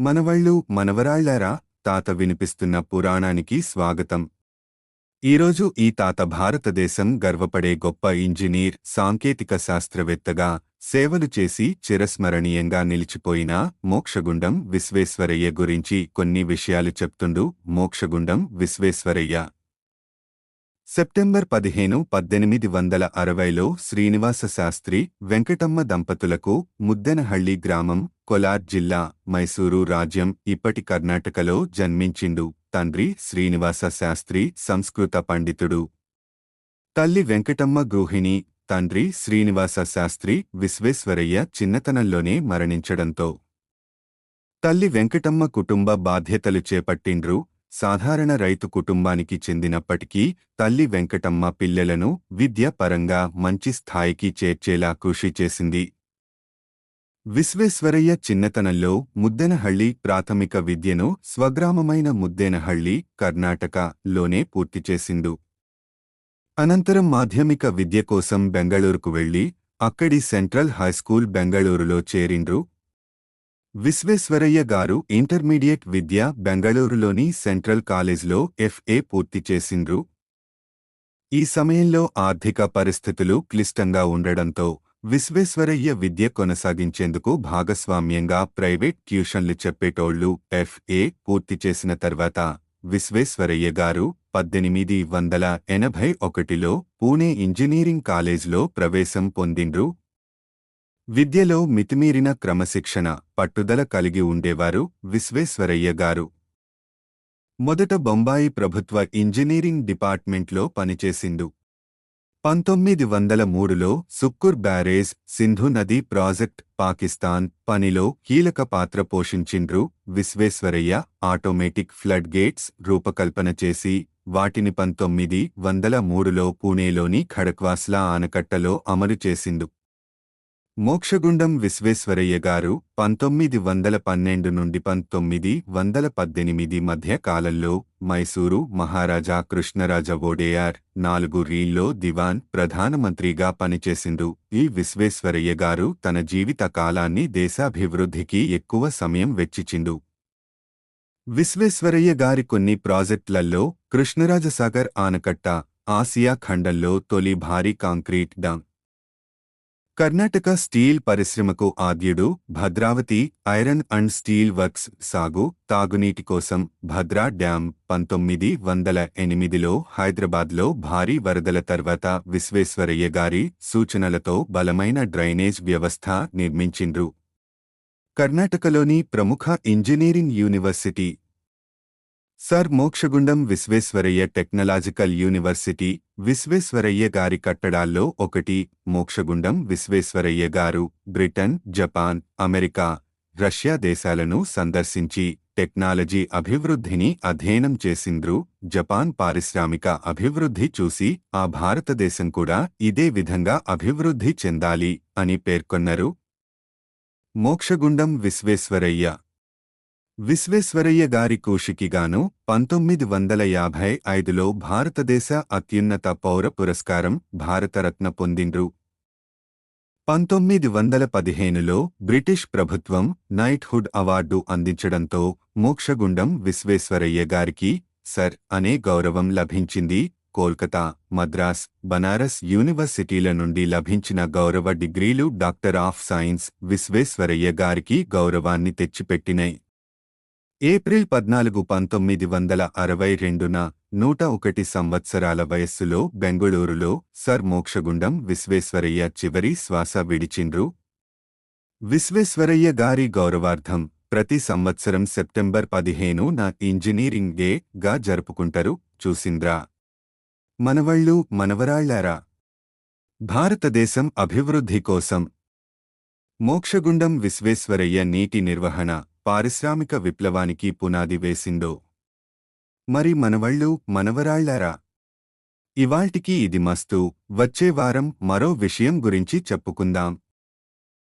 మనవళ్ళు మనవరాళ్ళారా తాత వినిపిస్తున్న పురాణానికి స్వాగతం. ఈరోజు ఈ తాత భారతదేశం గర్వపడే గొప్ప ఇంజనీర్ సాంకేతిక శాస్త్రవేత్తగా సేవలు చేసి చిరస్మరణీయంగా నిలిచిపోయిన మోక్షగుండం విశ్వేశ్వరయ్య గురించి కొన్ని విషయాలు చెప్తుండు. మోక్షగుండం విశ్వేశ్వరయ్య సెప్టెంబర్ పదిహేను పద్దెనిమిది వందల అరవైలో శ్రీనివాస శాస్త్రి వెంకటమ్మ దంపతులకు ముద్దెనహళ్ళి గ్రామం కొలార్ జిల్లా మైసూరు రాజ్యం ఇప్పటి కర్ణాటకలో జన్మించిండు తండ్రి శ్రీనివాస శాస్త్రి సంస్కృత పండితుడు. తల్లి వెంకటమ్మ గృహిణి తండ్రి శ్రీనివాస శాస్త్రి విశ్వేశ్వరయ్య చిన్నతనంలోనే మరణించడంతో తల్లి వెంకటమ్మ కుటుంబ బాధ్యతలు చేపట్టిండ్రు సాధారణ రైతు కుటుంబానికి చెందినప్పటికీ తల్లి వెంకటమ్మ పిల్లలను విద్య పరంగా మంచి స్థాయికి చేర్చేలా కృషి చేసింది. విశ్వేశ్వరయ్య చిన్నతనంలో ముద్దెనహళ్ళి ప్రాథమిక విద్యను స్వగ్రామమైన ముద్దెనహళ్ళి కర్ణాటక లోనే పూర్తి చేసిండు. అనంతరం మాధ్యమిక విద్య కోసం బెంగళూరుకు వెళ్ళి అక్కడి సెంట్రల్ హైస్కూల్ బెంగళూరులో చేరిండ్రు. విశ్వేశ్వరయ్య గారు ఇంటర్మీడియట్ విద్య బెంగళూరులోని సెంట్రల్ కాలేజ్లో ఎఫ్ఏ పూర్తి చేసిండ్రు. ఈ సమయంలో ఆర్థిక పరిస్థితులు క్లిష్టంగా ఉండడంతో విశ్వేశ్వరయ్య విద్య కొనసాగించేందుకు భాగస్వామ్యంగా ప్రైవేట్ ట్యూషన్లు చెప్పేటోళ్ళు ఎఫ్ఏ పూర్తి చేసిన తర్వాత విశ్వేశ్వరయ్య గారు పద్దెనిమిది వందల ఎనభై ఒకటిలో పూణే ఇంజనీరింగ్ కాలేజ్లో ప్రవేశం పొందిండ్రు. విద్యలో మితిమీరిన క్రమశిక్షణ పట్టుదల కలిగి ఉండేవారు విశ్వేశ్వరయ్య గారు. మొదట బొంబాయి ప్రభుత్వ ఇంజనీరింగ్ డిపార్ట్మెంట్లో పనిచేసిండు. పంతొమ్మిది వందల మూడులో సుక్కుర్ బ్యారేజ్ సింధు నదీ ప్రాజెక్ట్ పాకిస్తాన్ పనిలో కీలక పాత్ర పోషించిండ్రు విశ్వేశ్వరయ్య. ఆటోమేటిక్ ఫ్లడ్ గేట్స్ రూపకల్పన చేసి వాటిని పంతొమ్మిది వందల మూడులో పూణేలోని ఖడక్వాస్లా ఆనకట్టలో అమలు చేసిండు. మోక్షగుండం విశ్వేశ్వరయ్య గారు పంతొమ్మిది వందల పన్నెండు నుండి పంతొమ్మిది వందల పద్దెనిమిది మధ్య కాలంలో మైసూరు మహారాజా కృష్ణరాజ ఓడేయార్ నాలుగు రీల్లో దివాన్ ప్రధానమంత్రిగా పనిచేసిండు. ఈ విశ్వేశ్వరయ్య గారు తన జీవిత కాలాన్ని దేశాభివృద్ధికి ఎక్కువ సమయం వెచ్చిచిండు. విశ్వేశ్వరయ్య గారి కొన్ని ప్రాజెక్టులలో కృష్ణరాజసాగర్ ఆనకట్ట ఆసియా ఖండంలో తొలి భారీ కాంక్రీట్ డాం కర్ణాటక స్టీల్ పరిశ్రమకు ఆద్యుడు Bhadravati iron and steel works సాగు తాగునీటి కోసం భద్రా డ్యాం పంతొమ్మిది వందల ఎనిమిదిలో హైదరాబాద్లో భారీ వరదల తర్వాత విశ్వేశ్వరయ్య గారి సూచనలతో బలమైన డ్రైనేజ్ వ్యవస్థ నిర్మించిండ్రు. కర్ణాటకలోని ప్రముఖ engineering university sir Mokshagundam Visvesvaraya technological university Visvesvaraya గారి కట్టడాల్లో ఒకటి మోక్షగుండం విశ్వేశ్వరయ్య గారు బ్రిటన్ జపాన్ అమెరికా రష్యా దేశాలను సందర్శించి టెక్నాలజీ అభివృద్ధిని అధ్యయనం చేసింద్రు జపాన్ పారిశ్రామిక అభివృద్ధి చూసి ఆ భారతదేశం కూడా ఇదే విధంగా అభివృద్ధి చెందాలి అని పేర్కొన్నారు. మోక్షగుండం విశ్వేశ్వరయ్య విశ్వేశ్వరయ్య గారి కృషికిగాను పంతొమ్మిది వందల యాభై ఐదులో భారతదేశ అత్యున్నత పౌర పురస్కారం భారతరత్న పొందిండ్రు. పంతొమ్మిది వందల పదిహేనులో బ్రిటిష్ ప్రభుత్వం నైట్హుడ్ అవార్డు అందించడంతో మోక్షగుండం విశ్వేశ్వరయ్య గారికి సర్ అనే గౌరవం లభించింది. కోల్కతా మద్రాస్ బనారస్ యూనివర్సిటీల నుండి లభించిన గౌరవ డిగ్రీలు డాక్టర్ ఆఫ్ సైన్స్ విశ్వేశ్వరయ్య గారికి గౌరవాన్ని తెచ్చిపెట్టినాయి ఏప్రిల్ పద్నాలుగు పంతొమ్మిది వందల అరవై రెండున నూట ఒకటి సంవత్సరాల వయస్సులో బెంగుళూరులో సర్ మోక్షగుండం విశ్వేశ్వరయ్య చివరి శ్వాస విడిచిండ్రు. విశ్వేశ్వరయ్య గారి గౌరవార్థం ప్రతి సంవత్సరం సెప్టెంబర్ పదిహేను నా ఇంజనీరింగ్ డే గా జరుపుకుంటారు చూసింద్రా. మనవళ్ళు మనవరాళ్ళారా. భారతదేశం అభివృద్ధి కోసం మోక్షగుండం విశ్వేశ్వరయ్య నీటి నిర్వహణ పారిశ్రామిక విప్లవానికి పునాది వేసిందో మరి మనవళ్ళు మనవరాళ్ళారా? ఇవాల్టికి ఇది మస్తు. వచ్చే వారం మరో విషయం గురించి చెప్పుకుందాం.